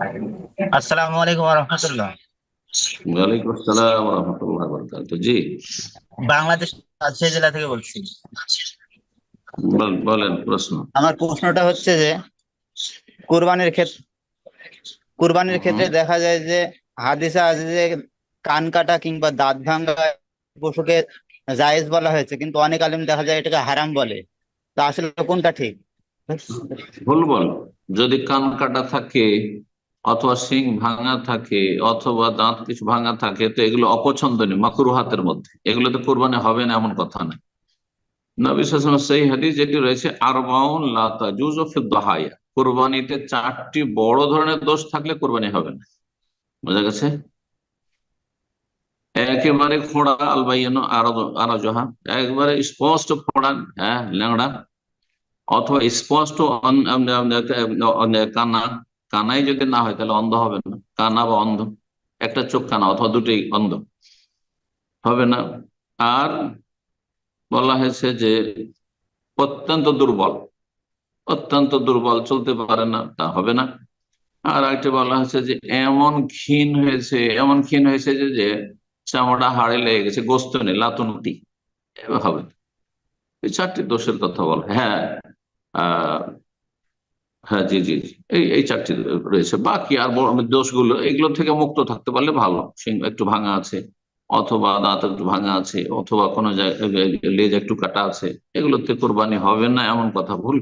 আসসালামু আলাইকুম রহমতুল্লাহ। ওয়ালাইকুম আসসালাম রহমতুল্লাহ বরকাত জি। বাংলাদেশ রাজশাহী জেলা থেকে বলছি। বলেন প্রশ্ন। আমার প্রশ্নটা হচ্ছে যে কুরবানির ক্ষেত্রে কুরবানির ক্ষেত্রে দেখা যায় যে হাদিসে আছে যে কান কাটা কিংবা দাঁত ভাঙা পশুকে জায়েজ বলা হয়েছে কিন্তু অনেক আলেম দেখা যায় এটাকে হারাম বলে। তা আসলে কোনটা ঠিক? ভুল বল। যদি কান কাটা থাকে অথবা শিং ভাঙা থাকে, অথবা দাঁত কিছু ভাঙা থাকে, তো এগুলো অপছন্দনীয় মাকুরু হাতের মধ্যে। এগুলো তো কোরবানি হবে না এমন কথা নাই নবী সেই হাদিস যেটি রয়েছে, আরবাউন লা তাজুজু ফি দাহায়া কোরবানিতে চারটি বড় ধরনের দোষ থাকলে কোরবানি হবে না। বোঝা গেছে? একেবারে খোঁড়া আলবাইয়ানো আরজহা। একবারে স্পষ্ট খোঁড়া হ্যাঁ ল্যাংড়া। অথবা স্পষ্ট কানা। কানাই যদি না হয়, তাহলে অন্ধ হবে না। কানা বা অন্ধ, একটা চোখ কানা অথবা দুটোই অন্ধ। হবে না? আর বলা হয়েছে যে অত্যন্ত দুর্বল অত্যন্ত দুর্বল, চলতে পারে না, তা হবে না। আর একটা বলা হয়েছে যে এমন ক্ষীণ হয়েছে, এমন ক্ষীণ হয়েছে যে যে চামড়া হাড়ে লেগে গেছে, গোস্ত নেই লাতুনটি হবে এই চারটি দোষের কথা বল। হ্যাঁ আহ হ্যাঁ জি জি। এই এই চারটি রয়েছে। বাকি আর দোষগুলো, এগুলো থেকে মুক্ত থাকতে পারলে ভালো। একটু ভাঙা আছে, অথবা দাঁত একটু ভাঙা আছে, অথবা কোনো লেজ একটু কাটা আছে, এগুলোতে কোরবানি হবে না, এমন কথা ভুল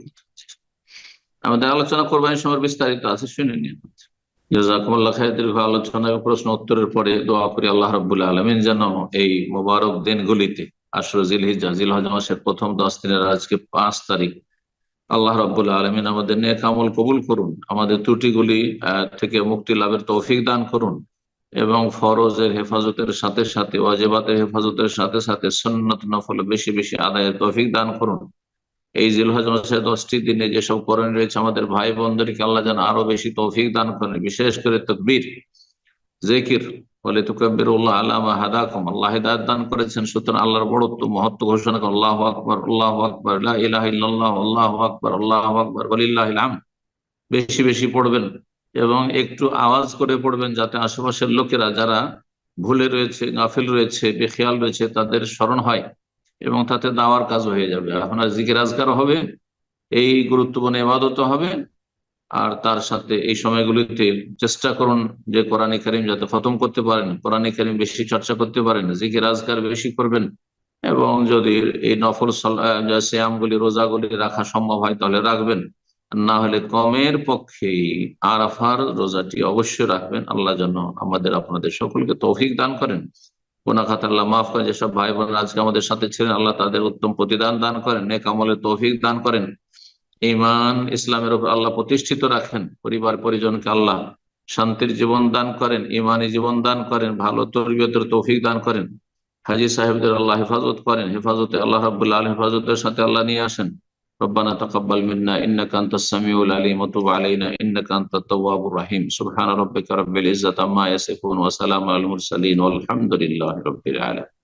আমাদের আলোচনা কোরবানির সময় বিস্তারিত আছে, শুনে নিন। জাজাকুমুল্লাহ খায় দীর্ঘ আলোচনা এবং প্রশ্ন উত্তরের পরে দোয়া করি আল্লাহ রব্বুল আলমিন যেন এই মোবারক দিনগুলিতে, আশ্র জিল হিজা জিল হজ মাসের প্রথম দশ দিনের আজকে পাঁচ তারিখ আল্লাহ রাব্বুল আলমিন আমাদের নেক আমল কবুল করুন, আমাদের ত্রুটিগুলি থেকে মুক্তি লাভের তৌফিক দান করুন এবং ফরজের হেফাজতের সাথে সাথে, ওয়াজেবাতের হেফাজতের সাথে সাথে সন্নত নফল বেশি বেশি আদায়ের তৌফিক দান করুন। এই জিলহজ মাসের দশটি দিনে যেসব করণ রয়েছে, আমাদের ভাই বোনদেরকে আল্লাহ যেন আরও বেশি তৌফিক দান করেন, বিশেষ করে তকবীর, জেকির বলে তুকাব্বির উল্লাহ আলামা হাদাকুম। আল্লাহ হিদায়াত দান করেছেন, সুতরাং আল্লাহর বড়ত্ব, মহত্ব ঘোষণা করে আল্লাহ আকবর আল্লাহ আকবর, লা ইলাহা ইল্লাল্লাহ, আল্লাহু আকবর, আল্লাহু বেশি বেশি পড়বেন এবং একটু আওয়াজ করে পড়বেন যাতে আশেপাশের লোকেরা যারা ভুলে রয়েছে, গাফিল রয়েছে, বেখেয়াল রয়েছে, তাদের স্মরণ হয় এবং তাতে দাওয়ার কাজ হয়ে যাবে। আপনার জিকির আজকার হবে, এই গুরুত্বপূর্ণ ইবাদত হবে আর তার সাথে এই সময়গুলিতে চেষ্টা করুন যে কোরআন কারিম যাতে খতম করতে পারেন, কোরআন কারিম বেশি চর্চা করতে পারেন, জিকির আজকার বেশি করবেন এবং যদি এই নফল শ্যামগুলি রোজাগুলি রাখা সম্ভব হয় তাহলে রাখবেন। না হলে কমের পক্ষে আরাফার রোজাটি অবশ্যই রাখবেন। আল্লাহ যেন আমাদের, আপনাদের সকলকে তৌফিক দান করেন। গুনাখাত আল্লাহ মাফ করেন যেসব ভাই বোন আজকে আমাদের সাথে ছিলেন, আল্লাহ তাদের উত্তম প্রতিদান দান করেন, নেক আমলের তৌফিক দান করেন। ইমান ইসলামের উপর আল্লাহ প্রতিষ্ঠিত রাখেন পরিবার পরিজনকে আল্লাহ শান্তির জীবন দান করেন ইমানি জীবন দান করেন ভালো তরবিয়তের তৌফিক দান করেন হাজি সাহেবদের আল্লাহ হেফাজত করেন হেফাজতে আল্লাহ রাবুল্লাহ আল হেফাজতের সাথে আল্লাহ নিয়ে আসেন ربنا تقبل منا انك انت السميع العليم وتب علينا انك انت التواب الرحيم سبحان ربك رب العزه عما يصفون وسلام على المرسلين والحمد لله رب العالمين